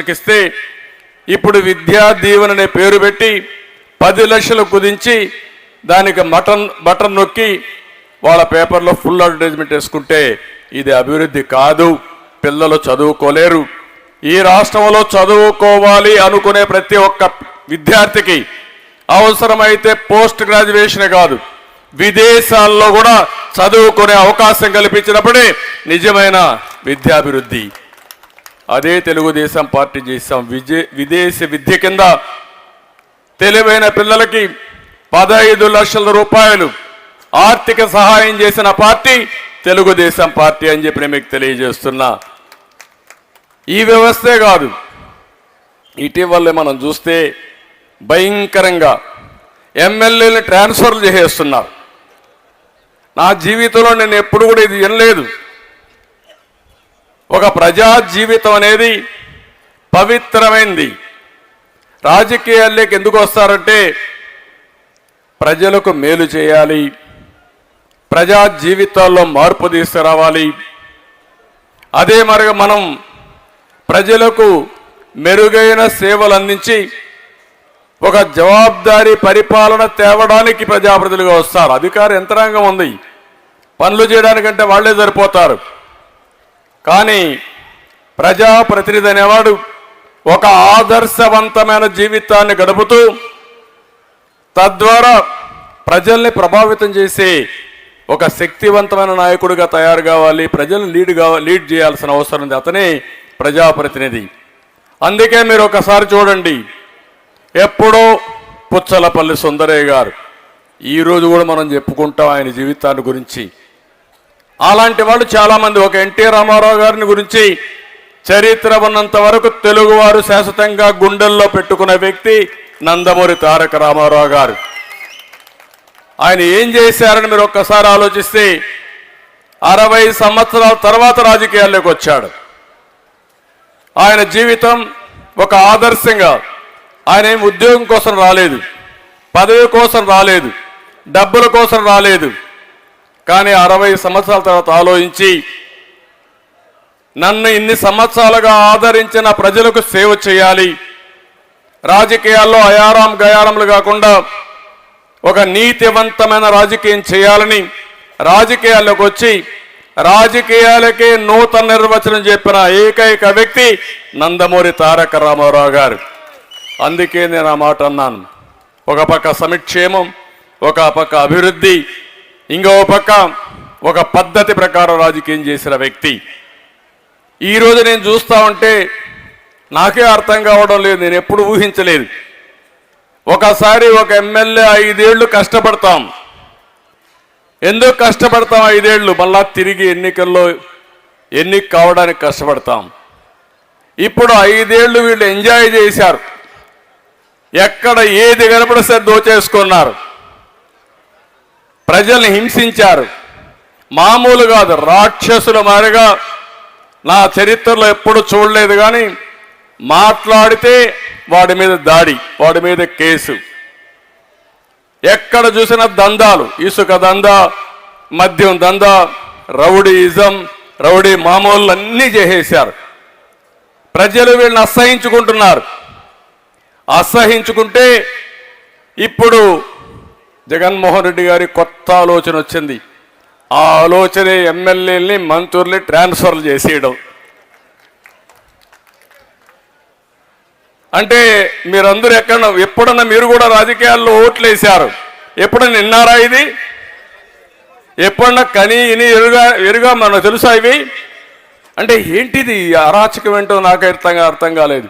ఇస్తే ఇప్పుడు విద్యా దీవెన అనే పేరు పెట్టి పది లక్షలు కుదించి దానికి మటన్ బటన్ నొక్కి వాళ్ళ పేపర్లో ఫుల్ అడ్వర్టైజ్మెంట్ వేసుకుంటే ఇది అభివృద్ధి కాదు పిల్లలు చదువుకోలేరు. ఈ రాష్ట్రంలో చదువుకోవాలి అనుకునే ప్రతి ఒక్క విద్యార్థికి అవసరమైతే పోస్ట్ గ్రాడ్యుయేషన్ కాదు విదేశాల్లో కూడా చదువుకునే అవకాశం కల్పించినప్పుడే నిజమైన విద్యాభివృద్ధి అదే తెలుగుదేశం పార్టీ చేశాం. విజయ విదేశీ విద్య కింద తెలివైన పిల్లలకి పదహైదు లక్షల రూపాయలు ఆర్థిక సహాయం చేసిన పార్టీ తెలుగుదేశం పార్టీ అని చెప్పి నేను మీకు తెలియజేస్తున్నా. ఈ వ్యవస్థే కాదు. ఇటీవలే మనం చూస్తే భయంకరంగా ఎమ్మెల్యేలు ట్రాన్స్ఫర్లు చేసేస్తున్నారు. నా జీవితంలో నేను ఎప్పుడు కూడా ఇది వినలేదు. ఒక ప్రజా జీవితం అనేది పవిత్రమైంది. రాజకీయాల్లోకి ఎందుకు వస్తారంటే ప్రజలకు మేలు చేయాలి. ప్రజా జీవితాల్లో మార్పు తీసుకురావాలి. అదే మరి మనం ప్రజలకు మెరుగైన సేవలు అందించి ఒక జవాబుదారీ పరిపాలన తేవడానికి ప్రజాప్రతినిధులుగా వస్తారు. అధికార యంత్రాంగం ఉంది. పనులు చేయడానికంటే వాళ్ళే సరిపోతారు. కానీ ప్రజాప్రతినిధి అనేవాడు ఒక ఆదర్శవంతమైన జీవితాన్ని గడుపుతూ తద్వారా ప్రజల్ని ప్రభావితం చేసే ఒక శక్తివంతమైన నాయకుడిగా తయారు కావాలి ప్రజలను లీడ్ కావ లీడ్ చేయాల్సిన అవసరం ఉంది. అతనే ప్రజాప్రతినిధి. అందుకే మీరు ఒకసారి చూడండి. ఎప్పుడో పుచ్చలపల్లి సుందరయ్య గారు ఈరోజు కూడా మనం చెప్పుకుంటాం ఆయన జీవితాన్ని గురించి. అలాంటి వాళ్ళు చాలామంది. ఒక ఎన్టీ రామారావు గారిని గురించి చరిత్ర ఉన్నంత వరకు తెలుగువారు శాశ్వతంగా గుండెల్లో పెట్టుకున్న వ్యక్తి నందమూరి తారక రామారావు గారు. ఆయన ఏం చేశారని మీరు ఒక్కసారి ఆలోచిస్తే అరవై సంవత్సరాల తర్వాత రాజకీయాల్లోకి వచ్చాడు. ఆయన జీవితం ఒక ఆదర్శంగా ఆయన ఏం ఉద్యోగం కోసం రాలేదు పదవి కోసం రాలేదు డబ్బుల కోసం రాలేదు కానీ అరవై సంవత్సరాల తర్వాత ఆలోచించి నన్ను ఇన్ని సంవత్సరాలుగా ఆదరించిన ప్రజలకు సేవ చేయాలి. రాజకీయాల్లో అయారాం గయారాములు కాకుండా ఒక నీతివంతమైన రాజకీయం చేయాలని రాజకీయాల్లోకి వచ్చి రాజకీయాలకే నూతన నిర్వచనం చెప్పిన ఏకైక వ్యక్తి నందమూరి తారక రామారావు గారు. అందుకే నేను ఆ మాట అన్నాను. ఒక పక్క సమిక్షేమం ఒక పక్క అభివృద్ధి ఇంకో పక్క ఒక పద్ధతి ప్రకారం రాజకీయం చేసిన వ్యక్తి. ఈరోజు నేను చూస్తా ఉంటే నాకే అర్థం కావడం లేదు నేను ఎప్పుడు ఊహించలేదు. ఒకసారి ఒక ఎమ్మెల్యే ఐదేళ్ళు కష్టపడతాం. ఎందుకు కష్టపడతాం ఐదేళ్ళు? మళ్ళా తిరిగి ఎన్నికల్లో ఎన్నిక కావడానికి కష్టపడతాం. ఇప్పుడు ఐదేళ్ళు వీళ్ళు ఎంజాయ్ చేశారు. ఎక్కడ ఏది కనపడితే దోచేసుకున్నారు. ప్రజల్ని హింసించారు. మామూలు కాదు రాక్షసుల మారిగా నా చరిత్రలో ఎప్పుడు చూడలేదు కానీ మాట్లాడితే వాడి మీద దాడి వాడి మీద కేసు. ఎక్కడ చూసినా దందాలు ఇసుక దందా మద్యం దందా రౌడీయిజం రౌడీ మామూలు అన్నీ చేసేశారు. ప్రజలు వీళ్ళని అసహించుకుంటున్నారు. అసహించుకుంటే ఇప్పుడు జగన్మోహన్ రెడ్డి గారి కొత్త ఆలోచన వచ్చింది. ఆ ఆలోచనే ఎమ్మెల్యేలని మంత్రుల్ని ట్రాన్స్ఫర్లు చేసేయడం. అంటే మీరందరూ ఎక్కడ ఎప్పుడన్నా మీరు కూడా రాజకీయాల్లో ఓట్లు వేశారు ఎప్పుడన్నా విన్నారా ఇది? ఎప్పుడన్నా కని ఇని ఎరుగా ఎరుగా మనకు తెలుసా ఇవి? అంటే ఏంటిది అరాచకం ఏంటో నాకు అర్థం అర్థం కాలేదు.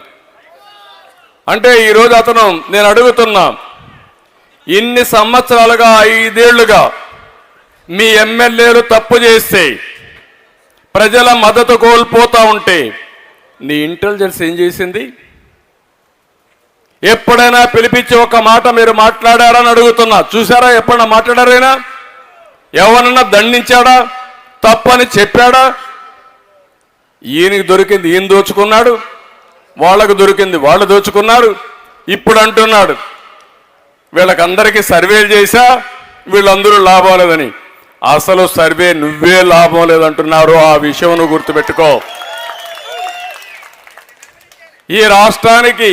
అంటే ఈరోజు అతను నేను అడుగుతున్నా ఇన్ని సంవత్సరాలుగా ఐదేళ్ళుగా మీ ఎమ్మెల్యేలు తప్పు చేస్తే ప్రజల మద్దతు కోల్పోతూ ఉంటే నీ ఇంటెలిజెన్స్ ఏం చేసింది? ఎప్పుడైనా పిలిపించి ఒక మాట మీరు మాట్లాడారని అడుగుతున్నా. చూసారా ఎప్పుడైనా మాట్లాడారైనా? ఎవరన్నా దండించాడా? తప్పని చెప్పాడా? ఈయనకి దొరికింది ఈయన దోచుకున్నాడు వాళ్ళకు దొరికింది వాళ్ళు దోచుకున్నారు ఇప్పుడు అంటున్నాడు. వీళ్ళకందరికీ సర్వేలు చేశా వీళ్ళందరూ లాభం లేదని. అసలు సర్వే నువ్వే లాభం లేదంటున్నారు ఆ విషయం గుర్తుపెట్టుకో. ఈ రాష్ట్రానికి